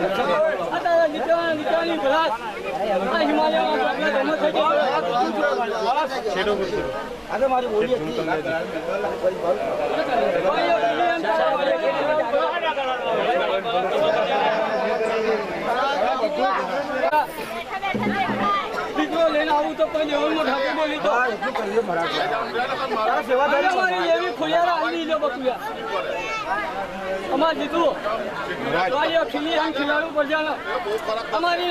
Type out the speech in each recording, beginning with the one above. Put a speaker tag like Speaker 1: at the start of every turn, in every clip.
Speaker 1: Come on. પ્રજાના તમારા ભેંસો જઈને હાથના આ તારા નીચેવાળા નીચેવાની ગ્લાસ આ હિમાલયમાં આપણા ધર્મ થઈ ગયો
Speaker 2: આ તો મારી બોલી હતી
Speaker 1: ભાઈઓ, એમ દીકરો લઈને આવું તો કોઈ લેવલમાં ઠાકોર બોલી તો.
Speaker 2: હા એટલું કરીએ મરાઠી તારા સેવાદારી
Speaker 1: અરે મારી એવી આવી બકુયા. અમાર જીતું વાળીઓ ખીલી આમ ખીલાડું પડજાના અમારી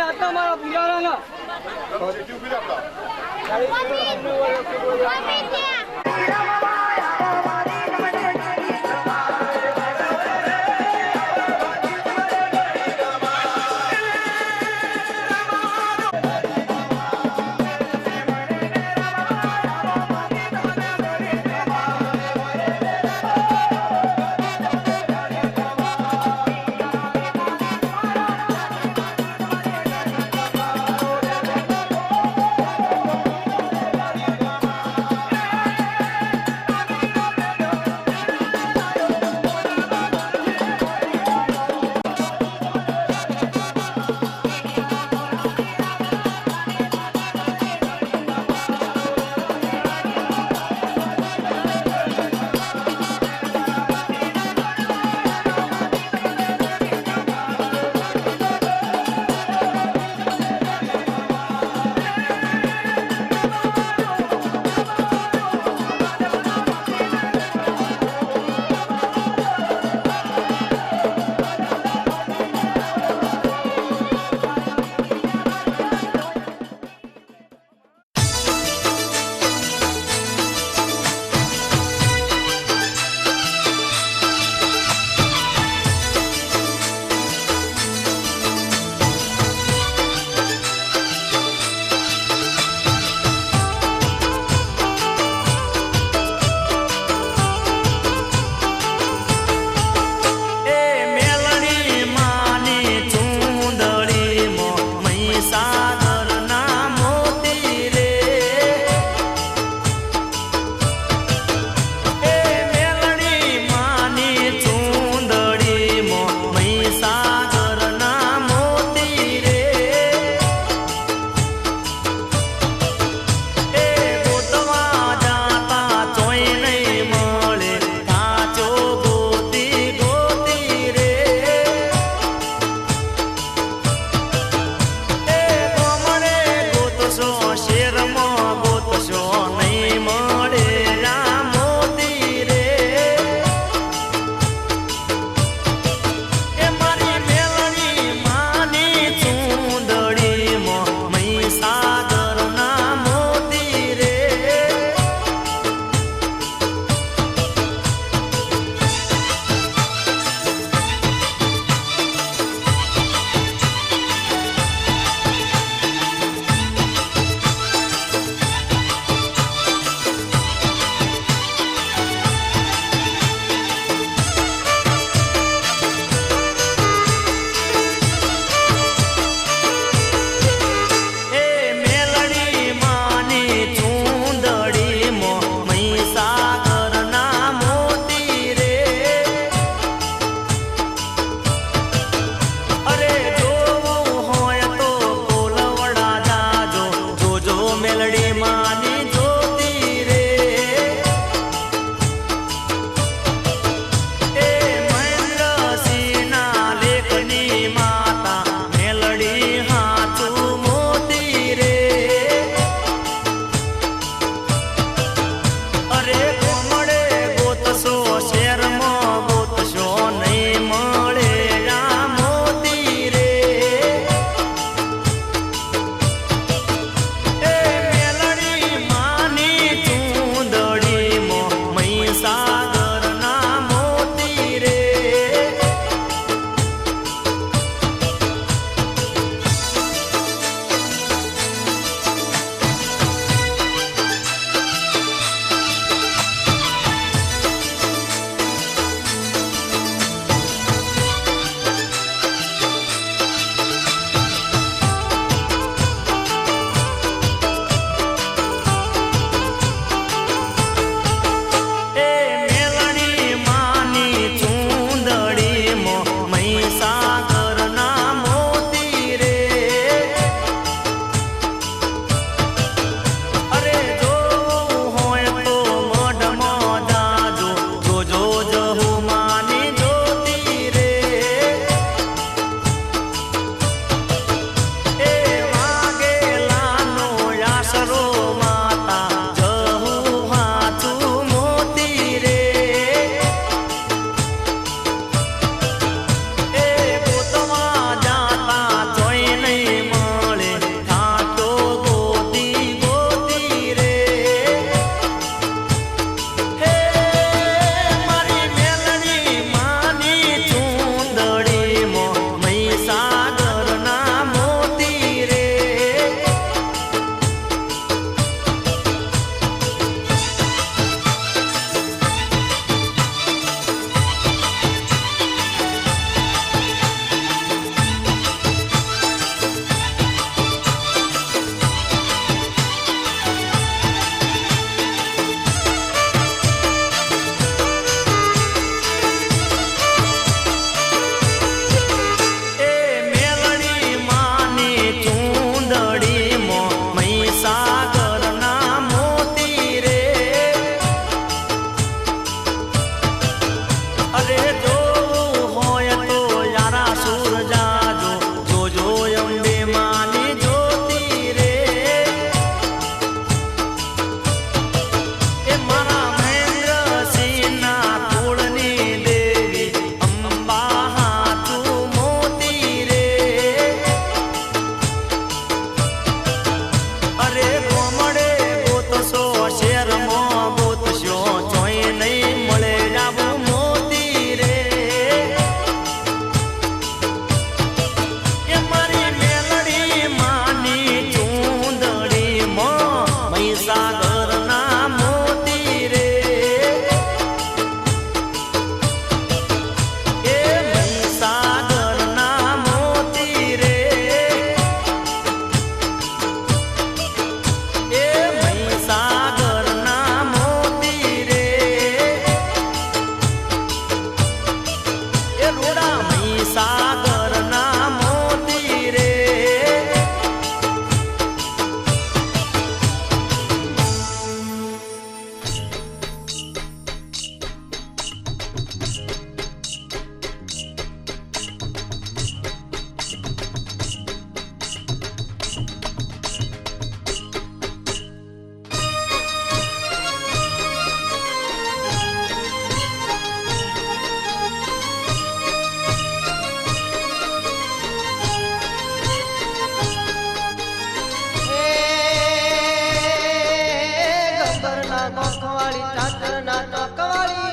Speaker 1: નોખવાળી ચાદર ના
Speaker 3: નોખવાળી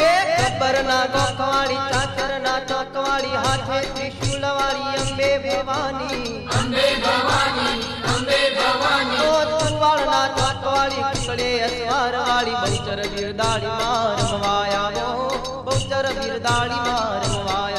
Speaker 3: એ ખબર ના નોખવાળી ચાદર ના નોખવાળી હાથે ત્રિશુલ વાળી અંબે ભવાની. અંબે ભવાની અંબે ભવાની. ઓ તુવાળ ના નોખવાળી કુકડે અસવાર વાળી બહુચર બિરદાળી માર
Speaker 4: મવાયા બહુચર
Speaker 3: બિરદાળી
Speaker 4: માર
Speaker 3: મવાયા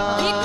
Speaker 3: Ah.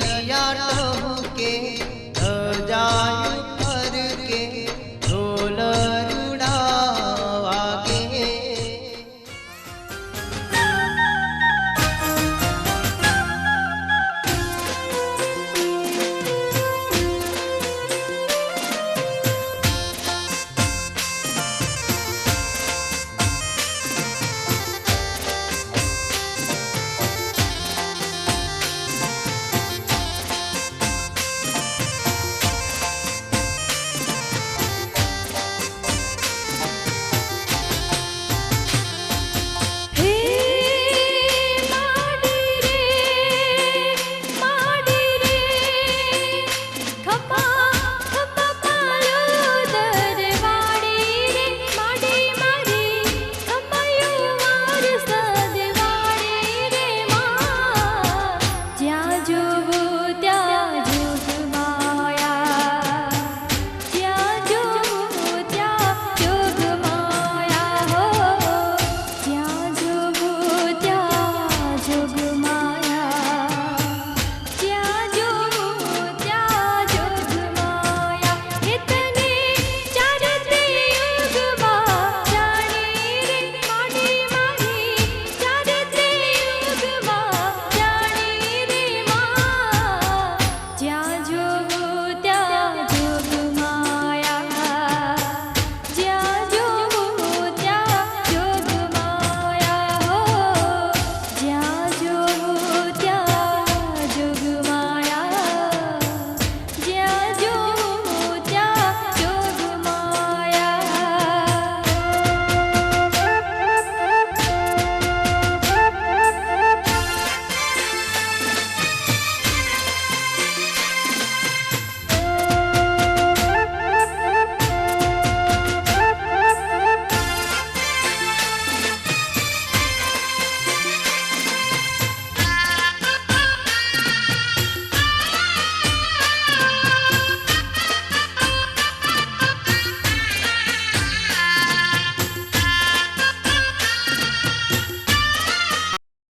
Speaker 3: દલિયા ટોકે જાય